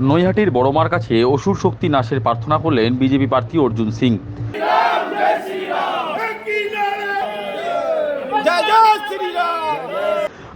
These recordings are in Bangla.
নৈহাটির বড়মার কাছে অসুর শক্তি নাশের প্রার্থনা করলেন বিজেপি প্রার্থী অর্জুন সিং।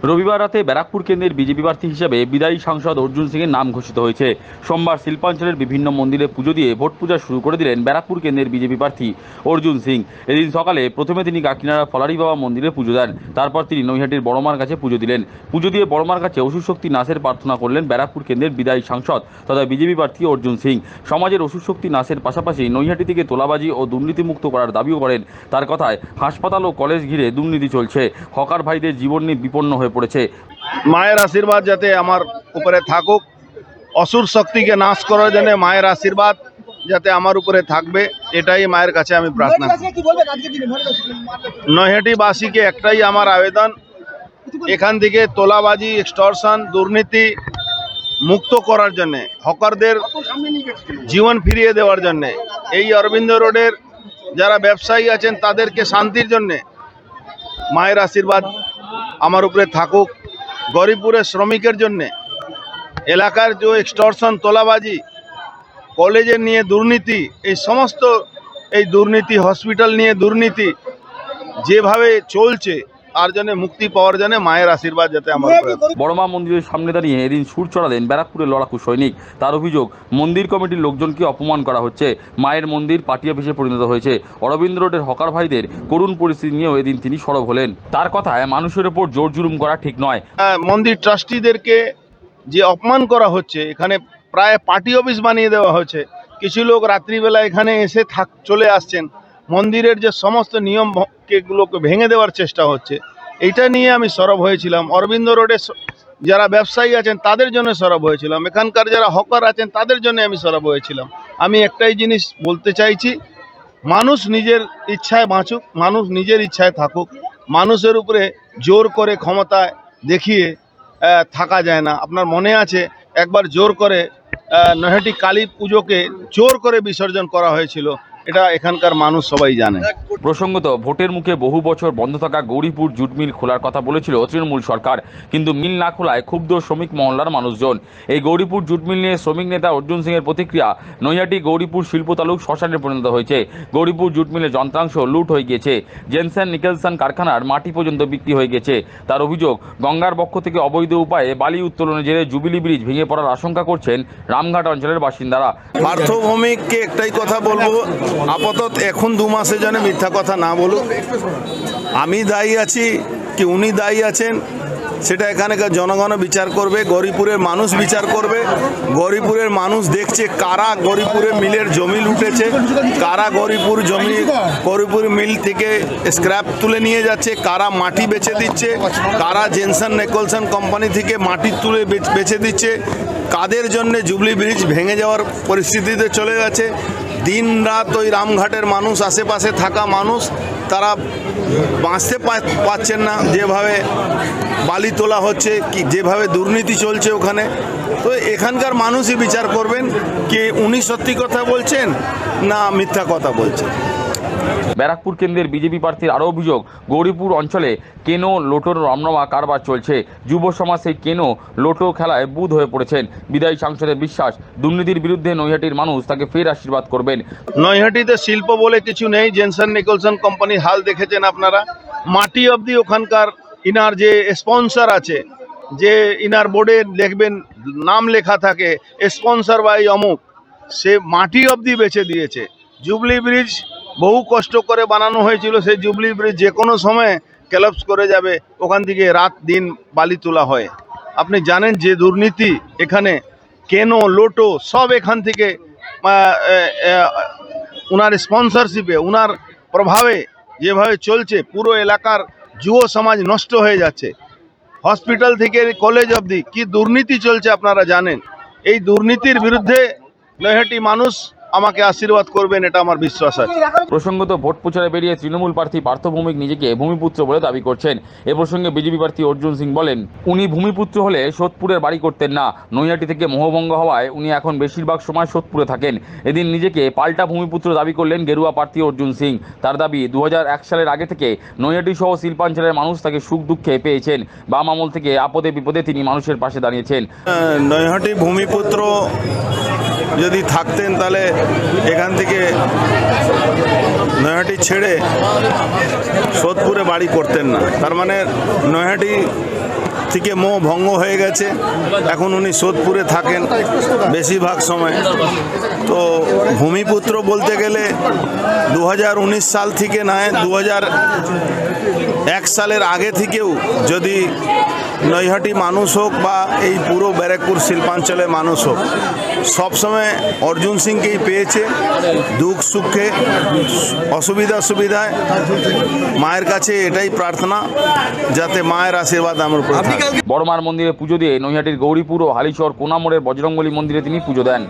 রবিবার রাতে ব্যারাকপুর কেন্দ্রের বিজেপি প্রার্থী হিসেবে বিদায়ী সাংসদ অর্জুন সিংয়ের নাম ঘোষিত হয়েছে। সোমবার শিল্পাঞ্চলের বিভিন্ন মন্দিরে পুজো দিয়ে ভোট পূজা শুরু করে দিলেন ব্যারাকপুর কেন্দ্রের বিজেপি প্রার্থী অর্জুন সিং। এদিন সকালে প্রথমে তিনি কাকিনাড়া ফলারি বাবা মন্দিরে পুজো দেন। তারপর তিনি নৈহাটির বড়মার কাছে পুজো দিলেন। পুজো দিয়ে বড়মার কাছে অসুর শক্তি নাশের প্রার্থনা করলেন ব্যারাকপুর কেন্দ্রের বিদায়ী সাংসদ তথা বিজেপি প্রার্থী অর্জুন সিং। সমাজের অসুর শক্তি নাশের পাশাপাশি নৈহাটি থেকে তোলাবাজি ও দুর্নীতিমুক্ত করার দাবিও করেন। তার কথায় হাসপাতাল ও কলেজ ঘিরে দুর্নীতি চলছে। হকার ভাইদের জীবন নিয়ে বিপন্ন হয়ে পড়েছে। মায়ের আশীর্বাদ যাতে আমার উপরে থাকুক। অসুর শক্তিকে নাশ করার জন্য মায়ের আশীর্বাদ যাতে আমার উপরে থাকবে, এটাই মায়ের কাছে আমি প্রার্থনা নৈহাটিবাসীকে একটাই আমার আবেদন, এখান থেকে তোলাবাজি এক্সটর্শন দুর্নীতি মুক্ত করার জন্য, হকারদের জীবন ফিরিয়ে দেওয়ার জন্য, এই অরবিন্দ রোডের যারা ব্যবসায়ী আছেন তাদেরকে শান্তির জন্যে মায়ের আশীর্বাদ আমার উপরে থাকুক। গরিবপুরের শ্রমিকের জন্যে এলাকার যে এক্সটর্শন তোলাবাজি কলেজের নিয়ে দুর্নীতি, এই সমস্ত এই দুর্নীতি হসপিটাল নিয়ে দুর্নীতি যেভাবে চলছে তার জন্য মুক্তি পাওয়ার জন্য মায়ের আশীর্বাদ যাতে আমার। বড়মা মন্দিরের সামনে দাঁড়িয়ে এদিন সুর চড়ালেন ব্যারাকপুরের লড়াকু সৈনিক। তার অভিযোগ মন্দির কমিটির লোকজনকে অপমান করা হচ্ছে। মায়ের মন্দির পার্টি অফিসে পরিণত হয়েছে। অরবিন্দ রোডের হকার ভাইদের করুণ পরিস্থিতি নিয়েও এদিন তিনি সরব হলেন। তার কথায় মানুষের ওপর জোর জুলুম করা ঠিক নয়। মন্দির ট্রাস্টিদেরকে যে অপমান করা হচ্ছে এখানে প্রায় পার্টি অফিস বানিয়ে দেওয়া হচ্ছে কিছু লোক রাত্রিবেলা এখানে এসে থাক চলে আসছেন। মন্দিরের যে সমস্ত নিয়ম কেগুলোকে ভেঙে দেওয়ার চেষ্টা হচ্ছে, এইটা নিয়ে আমি সরব হয়েছিলাম। অরবিন্দ রোডে যারা ব্যবসায়ী আছেন, তাদের জন্য সরব হয়েছিলাম। এখানকার যারা হকার আছেন, তাদের জন্য আমি সরব হয়েছিলাম। আমি একটাই জিনিস বলতে চাইছি, মানুষ নিজের ইচ্ছায় বাঁচুক, মানুষ নিজের ইচ্ছায় থাকুক। মানুষের উপরে জোর করে ক্ষমতায় দেখিয়ে থাকা যায় না। আপনার মনে আছে, একবার জোর করে নহেটি কালী পুজোকে জোর করে বিসর্জন করা হয়েছিল। এটা এখানকার মানুষ সবাই জানে। প্রসঙ্গত ভোটের মুখে বহু বছর বন্ধ থাকা গৌরীপুর জুট মিল খোলার কথা বলেছিল তৃণমূল সরকার কিন্তু মিল না খোলায় ক্ষুব্ধ শ্রমিক মহল্লার মানুষজন। এই গৌরীপুর জুট মিল নিয়ে শ্রমিক নেতা অর্জুন সিংয়ের প্রতিক্রিয়া নৈহাটি গৌরীপুর শিল্প তালুক শ্মশানে পরিণত হয়েছে। গৌরীপুর জুট মিলের যন্ত্রাংশ লুট হয়ে গিয়েছে। জেনসেন নিকেলসন কারখানার মাটি পর্যন্ত বিক্রি হয়ে গেছে। তার অভিযোগ গঙ্গার পক্ষ থেকে অবৈধ উপায়ে বালি উত্তোলনের জেরে জুবিলি ব্রিজ ভেঙে পড়ার আশঙ্কা করছেন রামঘাট অঞ্চলের বাসিন্দারা। পার্থভৌমিককে একটাই কথা বলব আপাতত এখন দু মাসের জন্য মিথ্যা কথা না বলুক। আমি দায়ী আছি, কি উনি দায়ী আছেন, সেটা এখানকার জনগণ বিচার করবে, গরিপুরের মানুষ বিচার করবে। গরিপুরের মানুষ দেখছে কারা গরিপুরের মিলের জমি লুটেছে, কারা গরিপুর জমি, গরিপুর মিল থেকে স্ক্র্যাপ তুলে নিয়ে যাচ্ছে, কারা মাটি বেচে দিচ্ছে, কারা জেনসন নেকলসন কোম্পানি থেকে মাটি তুলে বেচে দিচ্ছে। কাদের জন্য জুবলি ব্রিজ ভেঙে যাওয়ার পরিস্থিতিতে চলে গেছে দিন রাত ওই রামঘাটের মানুষ, আশেপাশে থাকা মানুষ, তারা বাঁচতে পাচ্ছেন না। যেভাবে বালি তোলা হচ্ছে, কি যেভাবে দুর্নীতি চলছে ওখানে। তো এখানকার মানুষই বিচার করবেন, কি উনি সত্যি কথা বলছেন না মিথ্যা কথা বলছেন। ব্যারাকপুর কেন্দ্রের বিজেপি প্রার্থীর আরও অভিযোগ, গৌরীপুর অঞ্চলে কেনো, লোটোর রমরমা কারবার চলছে। যুব সমাজ সেই কেনো, লোটো খেলায় বুধ হয়ে পড়েছেন। বিদায়ী সাংসদের বিশ্বাস, দুর্নীতির বিরুদ্ধে নৈহাটির মানুষ তাকে ফের আশীর্বাদ করবেন। নৈহাটিতে শিল্প বলে কিছু নেই, জেনসন নিকলসন কোম্পানির হাল দেখেছেন আপনারা। মাটি অবধি ওখানকার ইনার যে স্পন্সর আছে, যে ইনার বোর্ডে দেখবেন নাম লেখা থাকে, স্পন্সর বাই অমুক, সে মাটি অবধি বেছে দিয়েছে। জুবলি ব্রিজ বহু কষ্ট করে বানানো হয়েছিল, সেই জুবলি ব্রিজ যে কোনো সময় ক্যালাপস করে যাবে, ওখান থেকে রাত দিন বালি তোলা হয়। আপনি জানেন যে দুর্নীতি এখানে কেন, লোটো সব এখান থেকে উনার স্পন্সরশিপে উনার প্রভাবে যেভাবে চলছে, পুরো এলাকার যুব সমাজ নষ্ট হয়ে যাচ্ছে। হসপিটাল থেকে কলেজ অবধি কি দুর্নীতি চলছে আপনারা জানেন? এই দুর্নীতির বিরুদ্ধে নৈহাটি মানুষ আমাকে আশীর্বাদ করবেন এটা আমার বিশ্বাস আছে। প্রসঙ্গত ভোট প্রচারে বেরিয়ে তৃণমূল প্রার্থী পার্থ ভৌমিক নিজেকে ভূমিপুত্র বলে দাবি করছেন। এ প্রসঙ্গে বিজেপি প্রার্থী অর্জুন সিং বলেন উনি ভূমিপুত্র হলে সোদপুরের বাড়ি করতেন না। নৈহাটি থেকে মোহভঙ্গ হওয়ায় উনি এখন বেশিরভাগ সময় সোদপুরে থাকেন। এদিন নিজেকে পাল্টা ভূমিপুত্র দাবি করলেন গেরুয়া প্রার্থী অর্জুন সিং। তার দাবি দু হাজার এক সালের আগে থেকে নৈহাটি সহ শিল্পাঞ্চলের মানুষ তাকে সুখ দুঃখে পেয়েছেন। বাম আমল থেকে আপদে বিপদে তিনি মানুষের পাশে দাঁড়িয়েছেন। নৈহাটি ভূমিপুত্র যদি থাকতেন তাহলে এখান থেকে নয়াটি ছেড়ে সোদপুরে বাড়ি করতেন না। তার মানে নয়াটি থেকে মোহ ভঙ্গ হয়ে গেছে। এখন উনি সোদপুরে থাকেন বেশিরভাগ সময়। তো ভূমিপুত্র বলতে গেলে দু হাজার উনিশ সাল থেকে নয় দু এক সালের আগে থেকেও যদি নৈহাটি মানুষ হোক বা এই পুরো ব্যারাকপুর শিল্পাঞ্চলের মানুষ হোক সবসময় অর্জুন সিংকেই পেয়েছে দুঃখ সুখে অসুবিধা সুবিধায় মায়ের কাছে এটাই প্রার্থনা যাতে মায়ের আশীর্বাদ আমার উপর। বড়মার মন্দিরে পুজো দিয়ে নৈহাটির গৌরীপুর ও হালিশহর কোনামোড়ের বজরংবলী মন্দিরে তিনি পুজো দেন